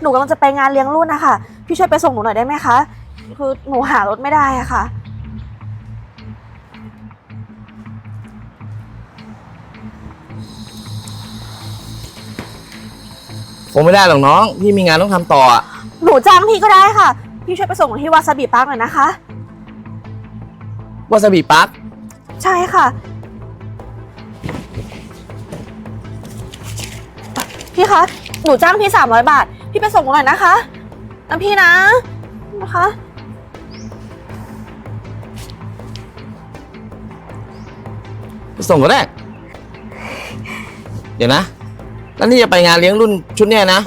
หนูกำลังจะไปงานเลี้ยงรุ่นนะคะพี่ช่วยไปส่งหนูหน่อยได้ไหมคะ คือหนูหารถไม่ได้อะค่ะ คงไม่ได้หรอกน้องพี่มีงานต้องทำต่ออะหนูจ้างพี่ก็ได้ค่ะ พี่ช่วยไปส่งหนูที่วาซาบิปาร์กหน่อยนะคะ วาซาบิปักใช่ค่ะ พี่คะ หนูจ้างพี่สามร้อยบาท พี่ไปส่งหนูหน่อยนะคะนะพี่นะนะคะไปส่งก็ได้ เดี๋ยวนะ แล้วนี่จะไปงานเลี้ยงรุ่นชุดเนี้ยนะ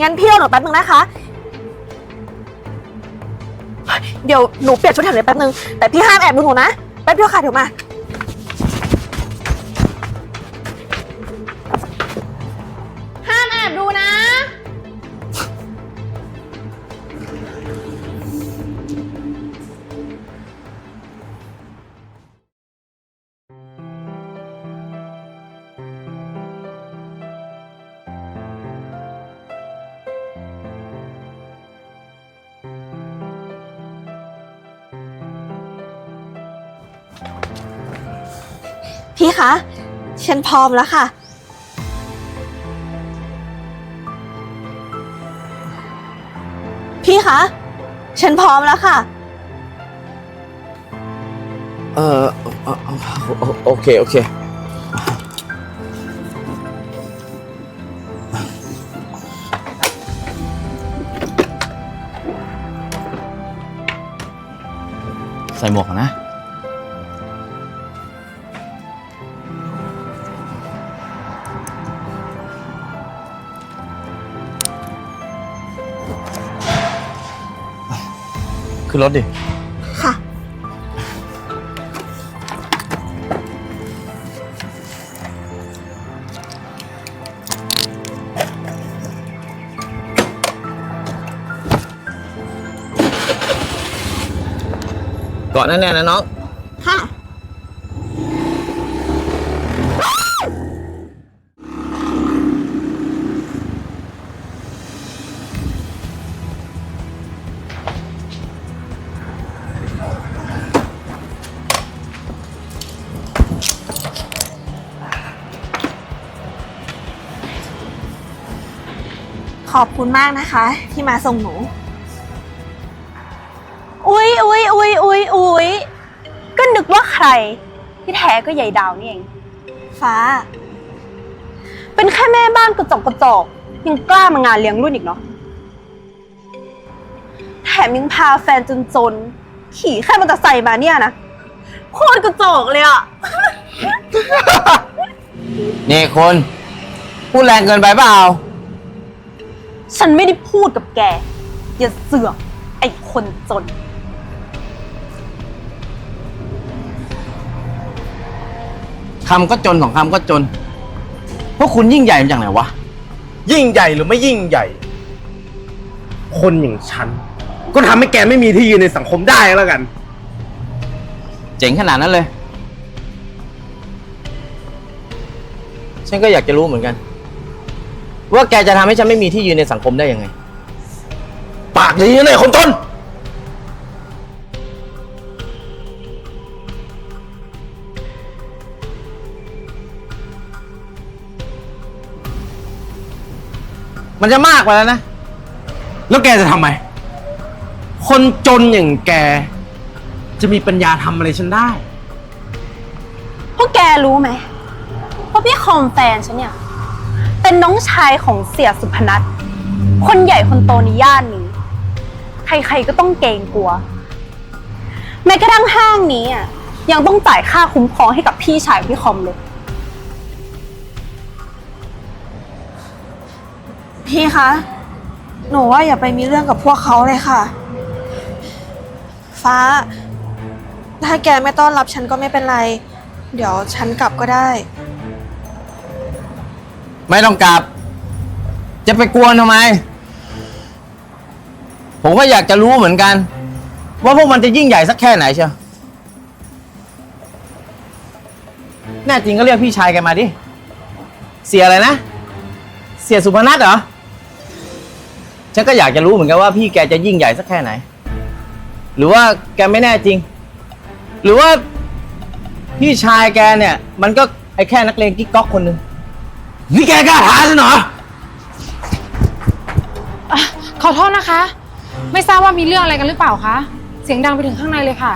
งั้นพี่รอหนูแป๊บนึงนะคะ เดี๋ยวหนูเปลี่ยนชุดแถวนี้แป๊บนึง แต่พี่ห้ามแอบดูหนูนะ แป๊บเดียวค่ะเดี๋ยวมา ฉันพร้อมแล้วค่ะ พี่คะ ฉันพร้อมแล้วค่ะ เออเอ่อโอโอเค โอเค ใส่หมวกก่อนนะ ขึ้นรถดิ ค่ะ เกาะแน่ๆนะน้อง ขอบคุณมากนะคะ ที่มาส่งหนู อุ๊ยอุ๊ยอุ๊ยอุ๊ยอุ๊ยก็นึกว่าใคร ที่แท้ก็ใหญ่ดาวนี่เอง ฟ้า เป็นแค่แม่บ้านกระจอกกระจอกยังกล้ามางานเลี้ยงรุ่นอีกเนาะแถมยังพาแฟนจนๆขี่แค่มอเตอร์ไซค์มาเนี่ยนะโคตรกระจอกเลยอะ นี่คนพูดแรงเกินไปเปล่า ฉันไม่ได้พูดกับแก อย่าเสือกไอ้คนจน คำก็จนสองคำก็จน พวกคุณยิ่งใหญ่มาจากไหนวะ ยิ่งใหญ่หรือไม่ยิ่งใหญ่ คนอย่างฉัน ก็ทำให้แกไม่มีที่ยืนในสังคมได้แล้วกัน เจ๋งขนาดนั้นเลย ฉันก็อยากจะรู้เหมือนกัน ว่าแกจะทำให้ฉันไม่มีที่ยืนในสังคมได้ยังไง ปากอย่างนี้เลยคนจน มันจะมากไปแล้วนะ แล้วแกจะทำไม คนจนอย่างแก จะมีปัญญาทำอะไรฉันได้ พวกแกรู้ไหมว่าพี่คอมแฟนฉันเนี่ย เป็นน้องชายของเสียสุพนัทคนใหญ่คนโตในย่านนี้ ใครๆก็ต้องเกรงกลัว แม้กระทั่งห้างนี้อะยังต้องจ่ายค่าคุ้มครองให้กับพี่ชายพี่คอมเลย พี่คะ หนูว่าอย่าไปมีเรื่องกับพวกเขาเลยค่ะ ฟ้า ถ้าแกไม่ต้อนรับฉันก็ไม่เป็นไร เดี๋ยวฉันกลับก็ได้ ไม่ต้องกลับ จะไปกวนทำไม ผมก็อยากจะรู้เหมือนกัน ว่าพวกมันจะยิ่งใหญ่สักแค่ไหนเชียวแน่จริงก็เรียกพี่ชายแกมาดิ เสียอะไรนะ เสียสุพนัทเหรอ ฉันก็อยากจะรู้เหมือนกันว่าพี่แกจะยิ่งใหญ่สักแค่ไหน หรือว่าแกไม่แน่จริง หรือว่าพี่ชายแกเนี่ย มันก็ไอ้แค่นักเลงกิ๊กก๊อกคนหนึ่ง นี่แกกล้าท้าฉันเหรอขอโทษนะคะ ไม่ทราบว่ามีเรื่องอะไรกันหรือเปล่าคะ เสียงดังไปถึงข้างในเลยค่ะ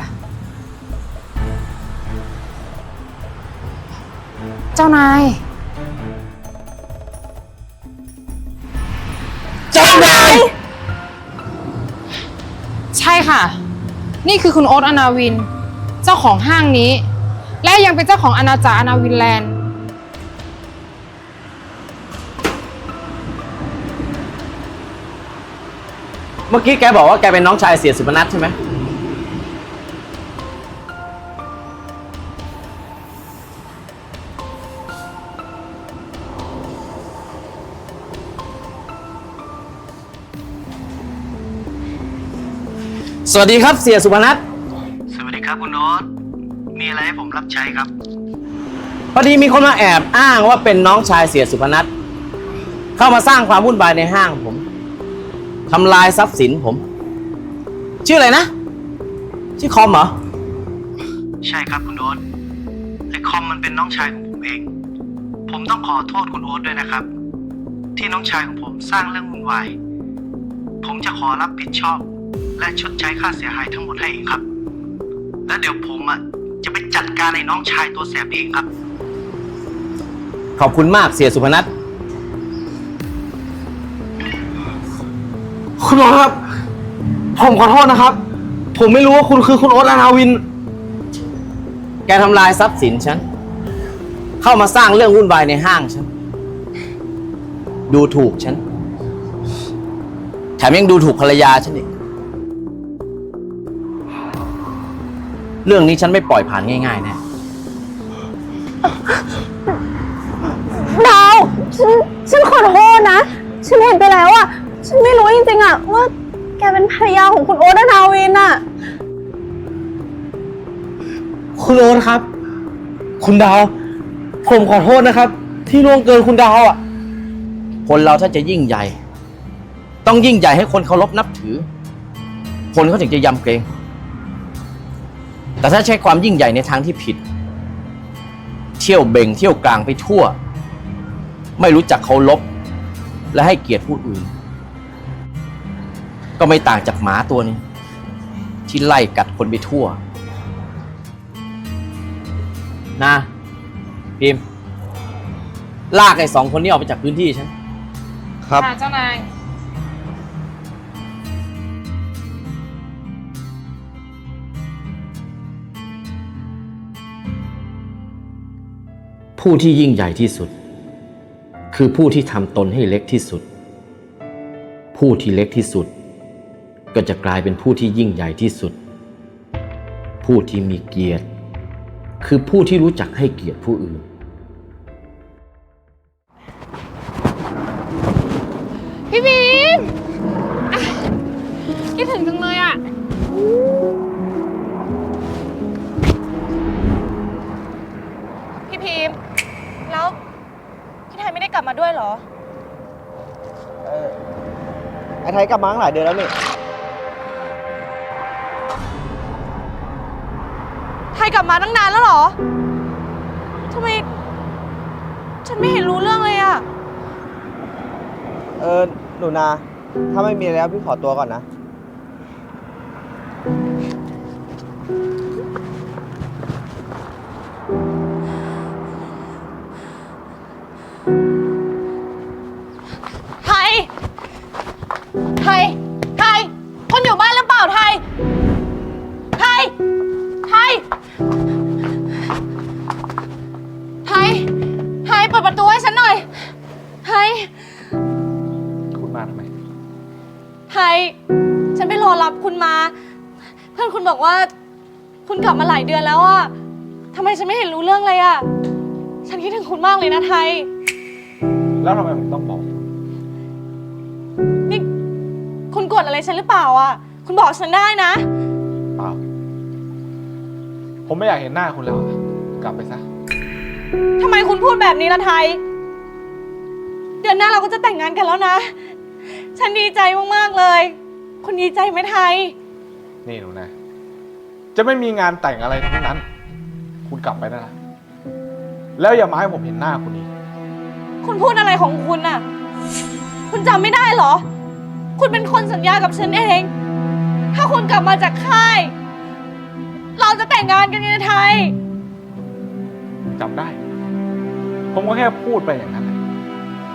เจ้านาย เจ้านาย ใช่ค่ะ นี่คือคุณโอ๊ตอนาวิน เจ้าของห้างนี้ และยังเป็นเจ้าของอาณาจักรอนาวินแลนด์ เมื่อกี้แกบอกว่าแกเป็นน้องชายเสียสุพนัทใช่ไหมสวัสดีครับเสียสุพนัทสวัสดีครับคุณโน้ตมีอะไรให้ผมรับใช้ครับ พอดีมีคนมาแอบอ้างว่าเป็นน้องชายเสียสุพนัทเข้ามาสร้างความวุ่นวายในห้างผม ทำลายทรัพย์สินผม ชื่ออะไรนะ ชื่อคอมเหรอ ใช่ครับคุณโอ๊ตไอคอมมันเป็นน้องชายของผมเอง ผมต้องขอโทษคุณโอ๊ตด้วยนะครับ ที่น้องชายของผมสร้างเรื่องวุ่นวาย ผมจะขอรับผิดชอบ และชดใช้ค่าเสียหายทั้งหมดให้เองครับ แล้วเดี๋ยวผมอะจะไปจัดการไอ้น้องชายตัวแสบเองครับ ขอบคุณมากเสียสุพนัท คุณโอ๊ตครับ ผมขอโทษนะครับ ผมไม่รู้ว่าคุณคือคุณโอ๊ตอานาวิน แกทำลายทรัพย์สินฉัน เข้ามาสร้างเรื่องวุ่นวายในห้างฉัน ดูถูกฉัน แถมยังดูถูกภรรยาฉันอีก เรื่องนี้ฉันไม่ปล่อยผ่านง่าย ๆ แน่ ดาวฉันฉันขอโทษนะ ฉันเห็นไปแล้วอะ ฉันไม่รู้จริงๆอะว่าแกเป็นภรรยาของคุณโอ๊ตนาวินอะคุณโอ๊ตครับ คุณดาว ผมขอโทษนะครับ ที่ล่วงเกินคุณดาวอะ คนเราถ้าจะยิ่งใหญ่ ต้องยิ่งใหญ่ให้คนเคารพนับถือ คนเขาถึงจะยำเกรง แต่ถ้าใช้ความยิ่งใหญ่ในทางที่ผิด เที่ยวเบ่งเที่ยวกลางไปทั่ว ไม่รู้จักเคารพและให้เกียรติผู้อื่น ก็ไม่ต่างจากหมาตัวนี้ ที่ไล่กัดคนไปทั่ว นะพิมพ์ลากไอ้สองคนนี้ออกไปจากพื้นที่ฉัน ครับ ค่ะเจ้านาย ผู้ที่ยิ่งใหญ่ที่สุด คือผู้ที่ทำตนให้เล็กที่สุด ผู้ที่เล็กที่สุด ก็จะกลายเป็นผู้ที่ยิ่งใหญ่ที่สุด ผู้ที่มีเกียรติ คือผู้ที่รู้จักให้เกียรติผู้อื่น พี่บีมอะคิดถึงจังเลยอะ พี่พิมพ์แล้ว พี่ไทยไม่ได้กลับมาด้วยเหรอ ไอ้ไทยกลับมาตั้งหลายเดือนแล้วนี่ ลับมาตั้งนานแล้วเหรอทำไม ฉันไม่เห็นรู้เรื่องเลยอะ เออหนูนา ถ้าไม่มีแล้วพี่ขอตัวก่อนนะาหลายเดือนแล้วอะทำไมฉันไม่เห็นรู้เรื่องเลยอะฉันคิดถึงคุณมากเลยนะไทย แล้วทำไมผมต้องบอก นี่คุณกดอะไรฉันหรือเปล่าอะคุณบอกฉันได้นะ เปล่า ผมไม่อยากเห็นหน้าคุณแล้วอะกลับไปซะ ทำไมคุณพูดแบบนี้ล่ะไทย เดี๋ยวดือนหน้าเราก็จะแต่งงานกันแล้วนะ ฉันดีใจมาก ๆ เลย คุณดีใจไหมไทย นี่หนูนะ จะไม่มีงานแต่งอะไรทั้งนั้น คุณกลับไปได้ละแล้วอย่ามาให้ผมเห็นหน้าคุณอีก คุณพูดอะไรของคุณน่ะ คุณจำไม่ได้เหรอ คุณเป็นคนสัญญากับฉันเอง ถ้าคุณกลับมาจากค่าย เราจะแต่งงานกันไงไทย จำได้ ผมก็แค่พูดไปอย่างนั้นแหละ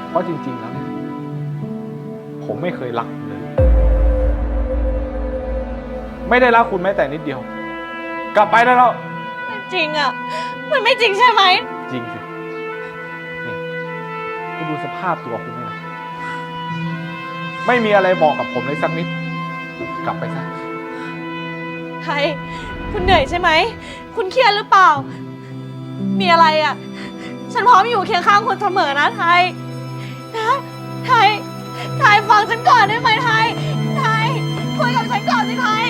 เพราะจริง ๆ แล้วเนี่ยผมไม่เคยรักคุณเลย ไม่ได้รักคุณแม้แต่นิดเดียว กลับไปได้แล้วจริงอะ มันไม่จริงใช่ไหม จริงสิ นี่คุณดูสภาพตัวคุณนี่นะไม่มีอะไรบอกกับผมเลยสักนิด กลับไปซะ ไทย คุณเหนื่อยใช่ไหม คุณเครียดหรือเปล่า มีอะไรอะ ฉันพร้อมอยู่เคียงข้างคุณเสมอนะไทย นะ ไทย ไทยฟังฉันก่อนได้ไหมไทย ไทย คุยกับฉันก่อนสิไทย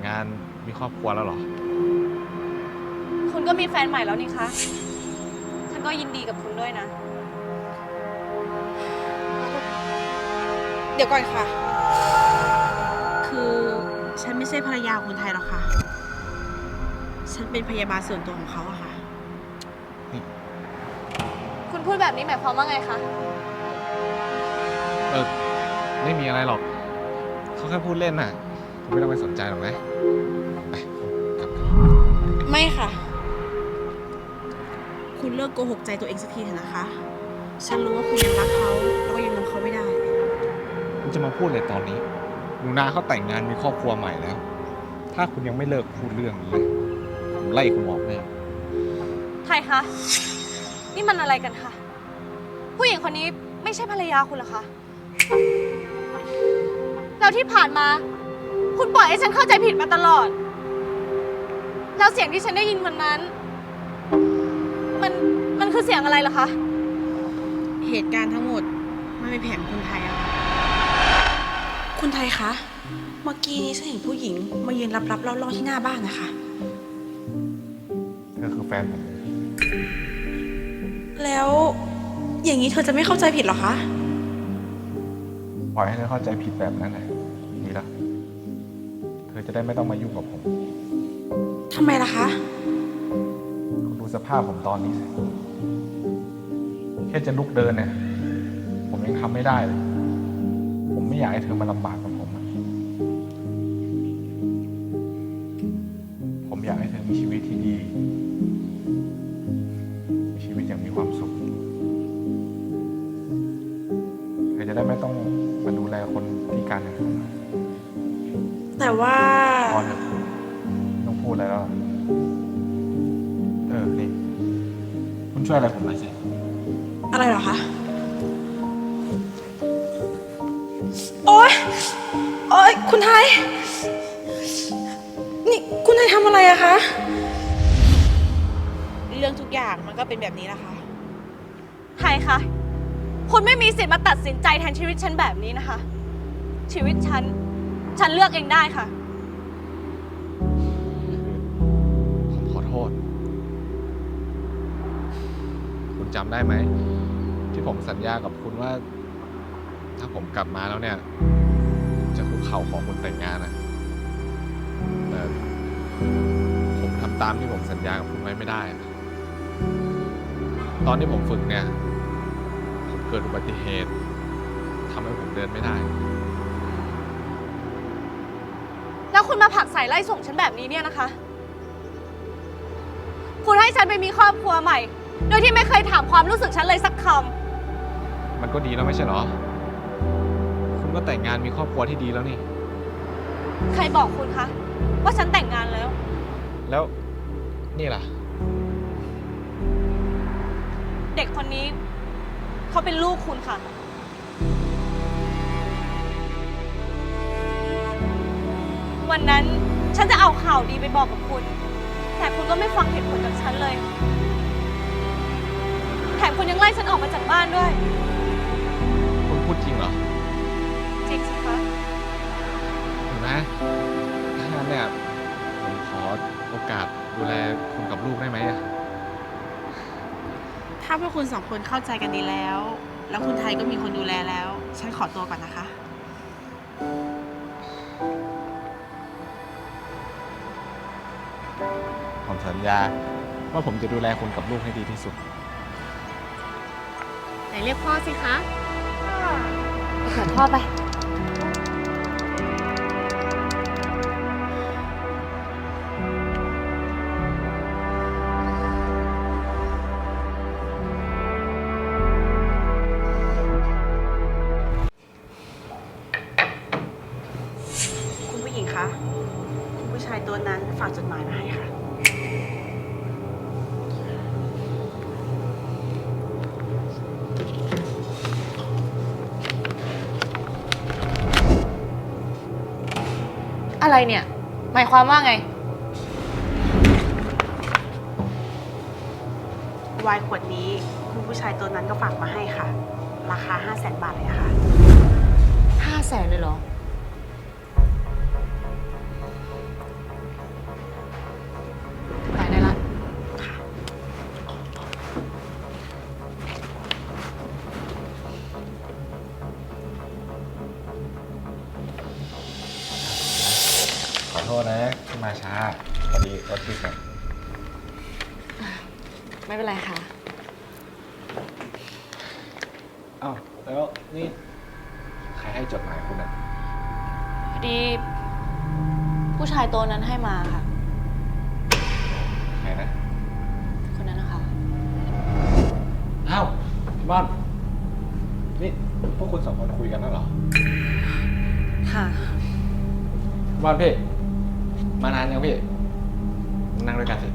งงานมีครอบครัวแล้วเหรอ คุณก็มีแฟนใหม่แล้วนี่คะ ฉันก็ยินดีกับคุณด้วยนะ เดี๋ยวก่อนค่ะ คือฉันไม่ใช่ภรรยาคนไทยหรอกค่ะ ฉันเป็นพยาบาลส่วนตัวของเขาอะค่ะ คุณพูดแบบนี้หมายความว่าไงคะ เออไม่มีอะไรหรอก เขาแค่พูดเล่นน่ะคุณ ไม่ต้องไปสนใจหรอกนะ ไปกลับกันไม่ค่ะ คุณเลิกโกหกใจตัวเองสักทีเถอะนะคะ ฉันรู้ว่าคุณยังรักเขาแล้วก็ยังลืมเขาไม่ได้ คุณจะมาพูดเลยตอนนี้หนูนาเขาแต่งงานมีครอบครัวใหม่แล้ว ถ้าคุณยังไม่เลิกพูดเรื่องนี้เลยผมไล่คุณออกแน่ไทยคะ นี่มันอะไรกันคะ ผู้หญิงคนนี้ไม่ใช่ภรรยาคุณเหรอคะ แล้วที่ผ่านมา คุณปล่อยให้ฉันเข้าใจผิดมาตลอด แล้วเสียงที่ฉันได้ยินวันนั้น มัน มันคือเสียงอะไรเหรอคะ เหตุการณ์ทั้งหมดมันเป็นแผนของคุณไทยอะค่ะคุณไทยคะ เมื่อกี้นี้ฉันเห็นผู้หญิง มายืนรับๆล่อๆที่หน้าบ้านนะคะ ก็คือแฟนผม แล้วอย่างนี้เธอจะไม่เข้าใจผิดเหรอคะ ปล่อยให้เธอเข้าใจผิดแบบนั้นแหละดีแล้ว เธอจะได้ไม่ต้องมายุ่งกับผมทำไมล่ะคะ คุณดูสภาพผมตอนนี้สิแค่จะลุกเดินเนี่ย ผมยังทำไม่ได้เลย ผมไม่อยากให้เธอมาลำบาก แต่ว่า พอเถอะไม่ต้องพูดอะไรแล้วเออ นี่ คุณช่วยอะไรผมหน่อยสิ อะไรเหรอคะ โอ๊ย โอ๊ย คุณไทย นี่ คุณไทยทำอะไรอะคะ เรื่องทุกอย่างมันก็เป็นแบบนี้แหละค่ะ ไทยคะ คุณไม่มีสิทธิ์มาตัดสินใจแทนชีวิตฉันแบบนี้นะคะ ชีวิตฉัน ฉันเลือกเองได้ค่ะ ผมขอโทษ คุณจำได้ไหม ที่ผมสัญญากับคุณว่า ถ้าผมกลับมาแล้วเนี่ยจะคุกเข่าขอคุณแต่งงานนะแต่ผมทำตามที่ผมสัญญากับคุณไว้ไม่ได้อะตอนที่ผมฝึกเนี่ย ผมเกิดอุบัติเหตุทำให้ผมเดินไม่ได้ มาผลักใส่ไล่ส่งฉันแบบนี้เนี่ยนะคะ คุณให้ฉันไปมีครอบครัวใหม่ โดยที่ไม่เคยถามความรู้สึกฉันเลยสักคมันก็ดีแล้วไม่ใช่เหรอ คุณก็แต่งงานมีครอบครัวที่ดีแล้วนี่ำใครบอกคุณคะว่าฉันแต่งงานแล้ว แล้วนี่ล่ะ เด็กคนนี้ เขาเป็นลูกคุณค่ะ วันนั้น ฉันจะเอาข่าวดีไปบอกกับคุณ แต่คุณก็ไม่ฟังเหตุผลจากฉันเลย แถมคุณยังไล่ฉันออกมาจากบ้านด้วย คุณพูดจริงเหรอจริงสิคะเห็นไหมถ้างั้นเนี่ยผมขอโอกาสดูแลคุณกับลูกได้ไหมอะถ้าพวกคุณสองคนเข้าใจกันดีแล้ว แล้วคุณไทยก็มีคนดูแลแล้ว ฉันขอตัวก่อนนะคะ ญญา ว่าผมจะดูแลคุณกับลูกให้ดีที่สุด ไหนเรียกพ่อสิคะ ขอพ่อไป คุณผู้หญิงคะ คุณผู้ชายตัวนั้นฝากจดหมายมาให้ค่ะ อะไรเนี่ย หมายความว่าไง ไวน์ขวดนี้คุณผู้ชายตัวนั้นก็ฝากมาให้ค่ะ ราคา 5 0 0แสนบาทเลยอะค่ะ ห้าแสนเลยเหรอ ขอโทษนะที่มาช้าพอดีรถติดครับไม่เป็นไรค่ะ อ้าวแล้วนี่ใครให้จดหมายคุณอะพอดี ผู้ชายโตวนั้นให้มาค่ะ ใครนะคนนั้นนะคะ อ้าวพี่บอนนี่พวกคุณสองคนคุยกันแล้วเหรอค่ะพี่บอนพี่ มานานยังพี่ นั่งด้วยกันสิ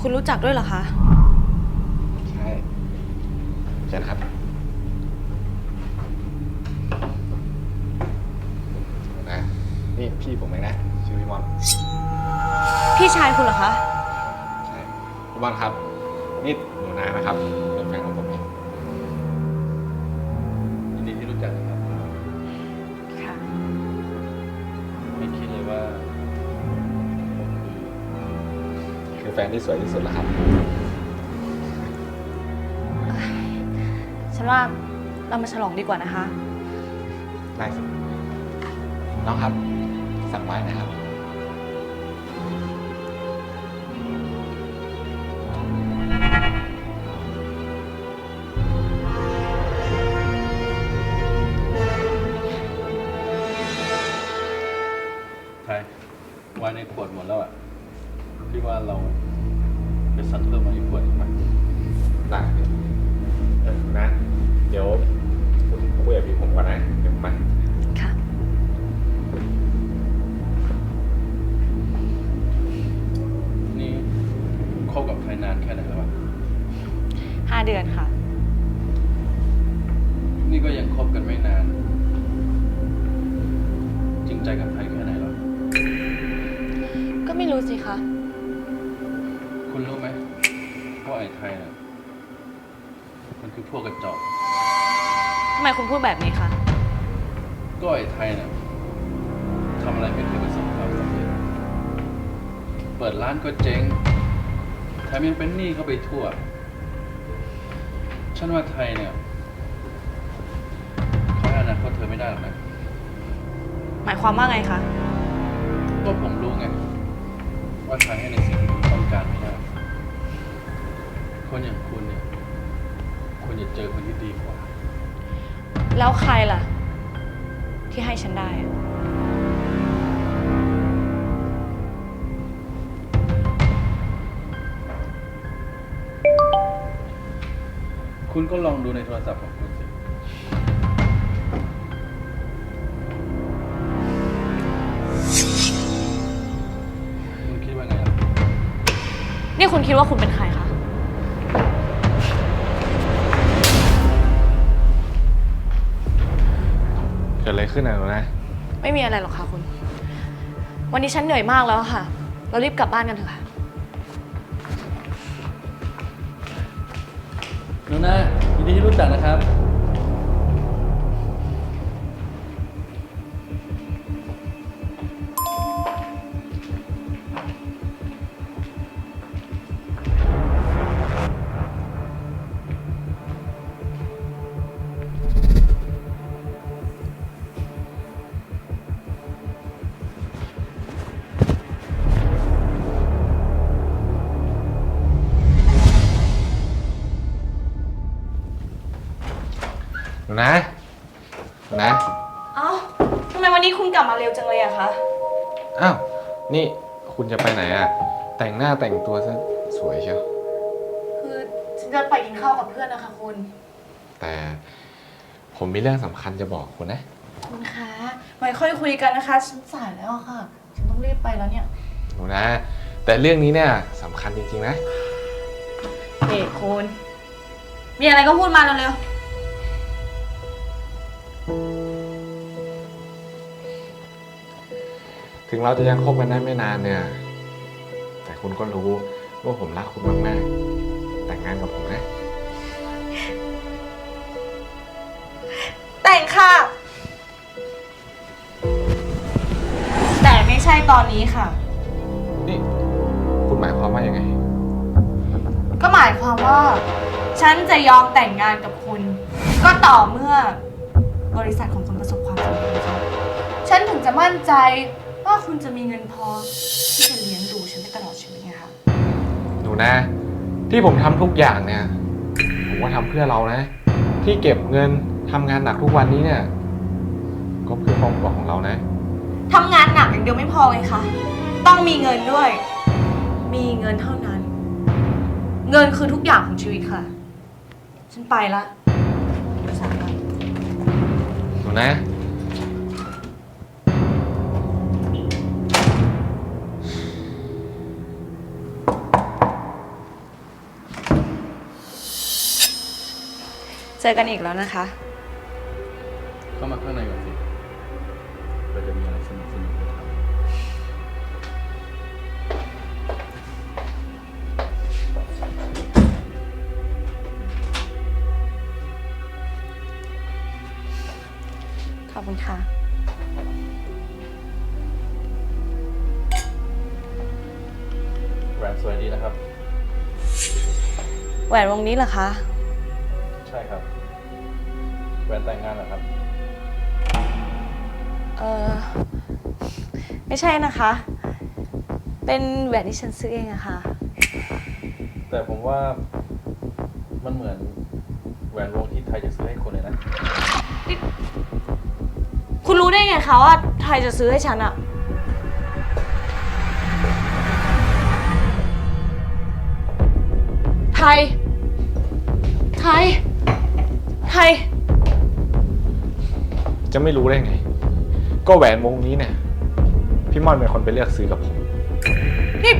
คุณรู้จักด้วยเหรอคะ ใช่เชิญครับ นะ นี่พี่ผมเองนะ ชื่อพี่บอลพี่ชายคุณเหรอคะ ใช่พี่บอลครับ นี่หนูนานะครับ ฟนที่สวยที่สุดแล้วครับ ฉันว่าเรามาฉลองดีกว่านะคะ ได้สิน้องครับ สั่งไว้นะครับ ไไปทั่ว ฉันว่าไทยเนี่ยเขาให้อนาคตเธอไม่ได้หรอกนะ หมายความว่าไงคะ ก็ผมรู้ไง ว่าไทยให้ในสิ่งที่คุณต้องการไม่ได้ คนอย่างคุณเนี่ยควรจะเจอคนที่ดีกว่า แล้วใครล่ะ ที่ให้ฉันได้อะ คุณก็ลองดูในโทรศัพท์ของคุณสิ คุณคิดว่าไงล่ะนี่คุณคิดว่าคุณเป็นใครคะ เกิดอะไรขึ้นอะหนูนะ ไม่มีอะไรหรอกค่ะคุณ วันนี้ฉันเหนื่อยมากแล้วค่ะ เรารีบกลับบ้านกันเถอะค่ะ หนูนายินดีที่รู้จักนะครับ ไปไหนอะ แต่งหน้าแต่งตัวซะสวยเชียว คือฉันจะไปกินข้าวกับเพื่อนนะคะคุณ แต่ผมมีเรื่องสำคัญจะบอกคุณนะ คุณคะไว้ค่อยคุยกันนะคะ ฉันสายแล้วอะค่ะ ฉันต้องรีบไปแล้วเนี่ย หนูนะ แต่เรื่องนี้เนี่ยสำคัญจริงๆนะ เอกคุณ มีอะไรก็พูดมาเร็วถึงเราจะยังคบกันได้ไม่นานเนี่ยแต่ คุณก็รู้ว่าผมรักคุณมากๆ แต่งงานกับผมนะๆแต่งค่ะ แต่ไม่ใช่ตอนนี้ค่ะ นี่ คุณหมายความว่ายังไง ก็หมายความว่า ฉันจะยอมแต่งงานกับคุณ ก็ต่อเมื่อ บริษัทของคุณประสบความสำเร็จค่ะฉันถึงจะมั่นใจ ว่าคุณจะมีเงินพอที่จะเลี้ยงดูฉันไปตลอดชีวิตไงคะหนูนะ ที่ผมทำทุกอย่างเนี่ยผมว่าทำเพื่อเรานะ ที่เก็บเงินทำงานหนักทุกวันนี้เนี่ย ก็เพื่อครอบครัวของเรานะ ทำงานหนักอย่างเดียวไม่พอไงคะต้องมีเงินด้วย มีเงินเท่านั้น เงินคือทุกอย่างของชีวิตค่ะ ฉันไปละเดี๋ยวสายละหนูนะ เจอกันอีกแล้วนะคะ เข้ามาข้างในก่อนสิเราจะมีอะไรสนุกสนุกๆให้ทำขอบคุณค่ะแหวนสวยดีนะครับ แหวนวงนี้เหรอคะ ใช่ครับแหวนแต่งงานเหรอครับ เออไม่ใช่นะคะ เป็นแหวนที่ฉันซื้อเองอะค่ะ แต่ผมว่ามันเหมือนแหวนวงที่ไทยจะซื้อให้คนเลยนะ คุณรู้ได้ไงคะว่าใครจะซื้อให้ฉันอะไทย ไทย ไทยจะไม่รู้ได้ไง ก็แหวนวงนี้เนี่ย พี่ม่อนเป็นคนไปเลือกซื้อกับผม นี่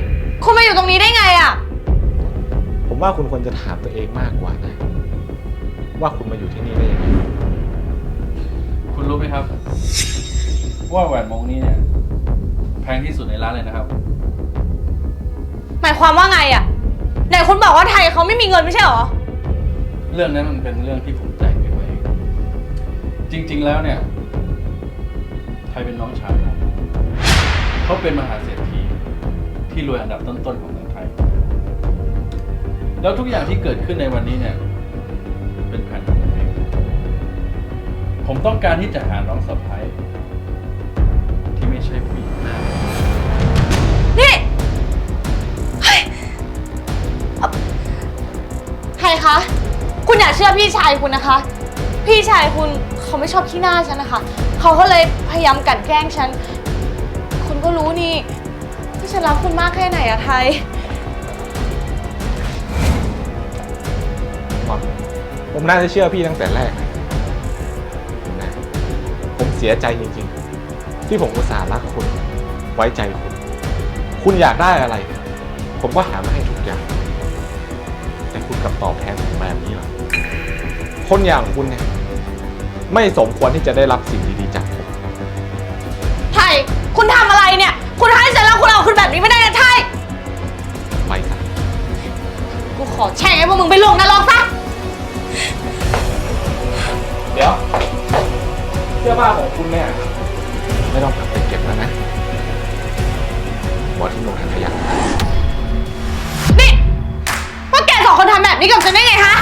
คุณมาอยู่ตรงนี้ได้ไงอะผมว่าคุณควรจะถามตัวเองมากกว่านะ ว่าคุณมาอยู่ที่นี่ได้ยังไง คุณรู้ไหมครับ ว่าแหวนวงนี้เนี่ย แพงที่สุดในร้านเลยนะครับ หมายความว่าไงอะไหนคุณบอกว่าไทยเขาไม่มีเงินไม่ใช่เหรอ เรื่องนั้นมันเป็นเรื่องที่ผม จริง ๆ แล้วเนี่ยไทยเป็นน้องชายผมเขาเป็นมหาเศรษฐีที่รวยอันดับต้นๆของเมืองไทย แล้วทุกอย่างที่เกิดขึ้นในวันนี้เนี่ย เป็นแผนของผมเองผมต้องการที่จะหาน้องสะพ้ายที่ไม่ใช่ผู้หญิงหน้า นี่เฮ้ยเอ่อไทยคะ คุณอย่าเชื่อพี่ชายคุณนะคะ พี่ชายคุณ เขาไม่ชอบขี้หน้าฉันนะคะเขาก็เลยพยายามกลันแกล้งฉัน คุณก็รู้นี่ว่าฉันรักคุณมากแค่ไหนอะไทยผมน่าจะเชื่อพี่ตั้งแต่แรกนะนะผมเสียใจจริงๆ ที่ผมอุตส่าห์รักคุณ ไว้ใจคุณ คุณอยากได้อะไร ผมก็หามาให้ทุกอย่าง แต่คุณกลับตอบแทนผมแบบนี้เหรอคนอย่างคุณเนี่ย ไม่สมควรที่จะได้รับสิ่งดีๆจากผม ไทยคุณทำอะไรเนี่ย คุณให้ฉันแล้วคุณเอาคุณแบบนี้ไม่ได้นะไทยไปซะกูขอแช่งให้พวกมึงไปลงนรกซะ เดี๋ยวเสื้อผ้าของคุณเนี่ย ไม่ต้องกลับไปเก็บแล้วนะบอกที่ลงถังขยะ นี่พวกแกสองคนทำแบบนี้กับฉันได้ไงฮะ